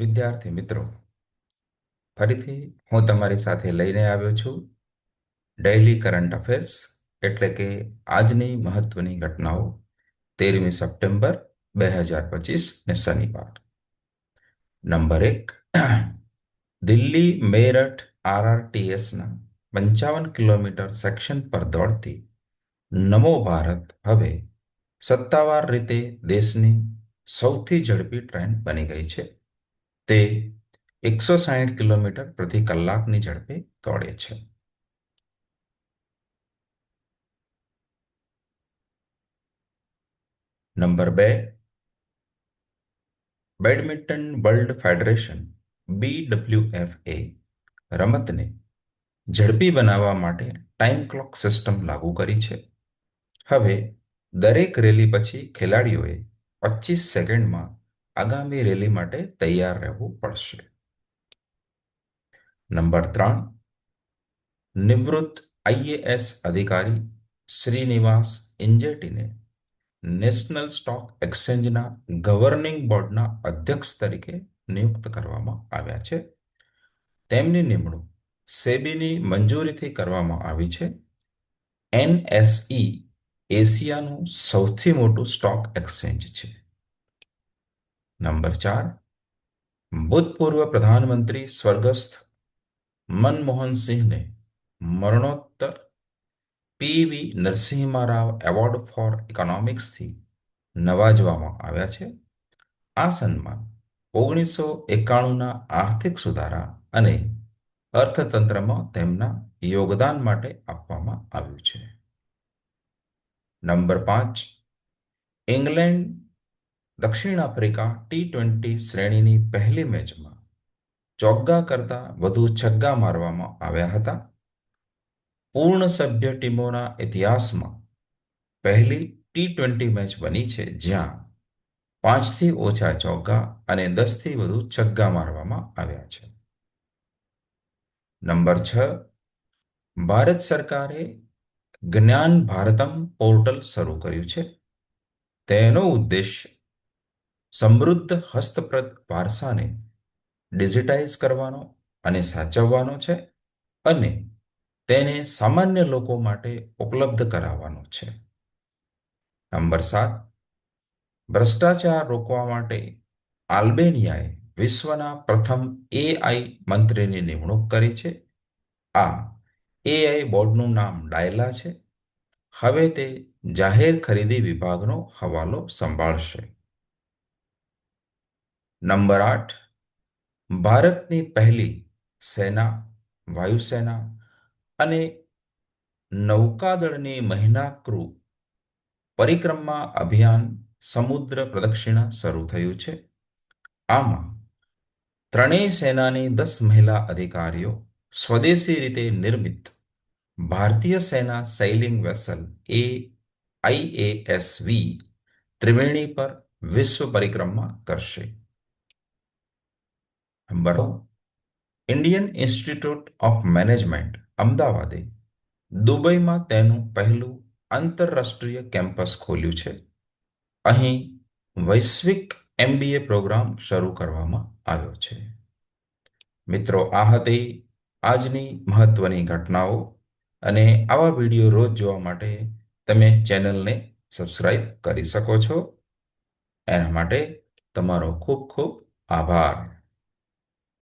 વિદ્યાર્થી મિત્રો, ફરીથી હું તમારી સાથે લઈને આવ્યો છું ડેઇલી કરંટ અફેર્સ એટલે કે આજની મહત્વની ઘટનાઓ તેરમી સપ્ટેમ્બર બે હજાર પચીસ ને શનિવાર. નંબર એક, દિલ્હી મેરઠ આરઆરટીએસના પંચાવન કિલોમીટર સેક્શન પર દોડતી નમો ભારત હવે સત્તાવાર રીતે દેશની સૌથી ઝડપી ટ્રેન બની ગઈ છે. તે એકસો સાહીઠ કિલોમીટર પ્રતિ કલાકની ઝડપે દોડે છે. નંબર બે. બેડમિન્ટન વર્લ્ડ ફેડરેશન બીડબ્લ્યુએફએ રમતને ઝડપી બનાવવા માટે ટાઈમ ક્લોક સિસ્ટમ લાગુ કરી છે. હવે દરેક રેલી પછી ખેલાડીઓએ પચીસ સેકન્ડમાં આગામી રેલી માટે તૈયાર રહેવું પડશે. નંબર ત્રણ, નિવૃત્ત આઈએએસ અધિકારી શ્રીનિવાસ ઇન્જેટીને નેશનલ સ્ટોક એક્સચેન્જના ગવર્નિંગ બોર્ડના અધ્યક્ષ તરીકે નિયુક્ત કરવામાં આવ્યા છે. તેમની નિમણૂક સેબીની મંજૂરીથી કરવામાં આવી છે. એનએસઈ એશિયાનું સૌથી મોટું સ્ટોક એક્સચેન્જ છે. નંબર ચાર ભૂતપૂર્વ પ્રધાનમંત્રી સ્વર્ગસ્થ મનમોહન સિંહને મરણોત્તર પીવી નરસિંહમા રાવ એવોર્ડ ફોર ઇકોનોમિક્સથી નવાજવામાં આવ્યા છે. આ સન્માન ઓગણીસો એકાણુંના આર્થિક સુધારા અને અર્થતંત્રમાં તેમના યોગદાન માટે આપવામાં આવ્યું છે. નંબર પાંચ, ઇંગ્લેન્ડ દક્ષિણ આફ્રિકા ટી ટ્વેન્ટી શ્રેણીની પહેલી મેચમાં ચોગ્ગા કરતાં વધુ છગ્ગા મારવામાં આવ્યા હતા. પૂર્ણ સભ્ય ટીમોના ઇતિહાસમાં પહેલી ટી ટ્વેન્ટી મેચ બની છે, જ્યાં પાંચથી ઓછા ચોગ્ગા અને દસથી વધુ છગ્ગા મારવામાં આવ્યા છે. નંબર છ, ભારત સરકારે જ્ઞાન ભારતમ પોર્ટલ શરૂ કર્યું છે. તેનો ઉદ્દેશ સમૃદ્ધ હસ્તપ્રદ વારસાને ડિજિટાઇઝ કરવાનો અને સાચવવાનો છે અને તેને સામાન્ય લોકો માટે ઉપલબ્ધ કરાવવાનો છે. નંબર સાત, ભ્રષ્ટાચાર રોકવા માટે આલ્બેનિયાએ વિશ્વના પ્રથમ એઆઈ મંત્રીની નિમણૂક કરી છે. આ એઆઈ બોર્ડનું નામ ડાયલા છે. હવે તે જાહેર ખરીદી વિભાગનો હવાલો સંભાળશે. નંબર આઠ, ભારતની પહેલી સેના, વાયુસેના અને નૌકાદળની મહિના ક્રૂ પરિક્રમા અભિયાન સમુદ્ર પ્રદક્ષિણા શરૂ થયું છે. આમાં ત્રણેય સેનાની દસ મહિલા અધિકારીઓ સ્વદેશી રીતે નિર્મિત ભારતીય સેના સેઇલિંગ વેસલ એ આઈએએસવી ત્રિવેણી પર વિશ્વ પરિક્રમા કરશે. Number Indian institute of management અમદાવાદે દુબઈમાં તેનું પહેલું આંતરરાષ્ટ્રીય કેમ્પસ ખોલ્યું છે. અહીં વૈશ્વિક એમબીએ પ્રોગ્રામ શરૂ કરવામાં આવ્યો છે. મિત્રો, આ હતી આજની મહત્વની ઘટનાઓ અને આવા વીડિયો રોજ જોવા માટે તમે ચેનલને સબસ્ક્રાઈબ કરી શકો છો. એના માટે તમારો ખૂબ ખૂબ આભાર.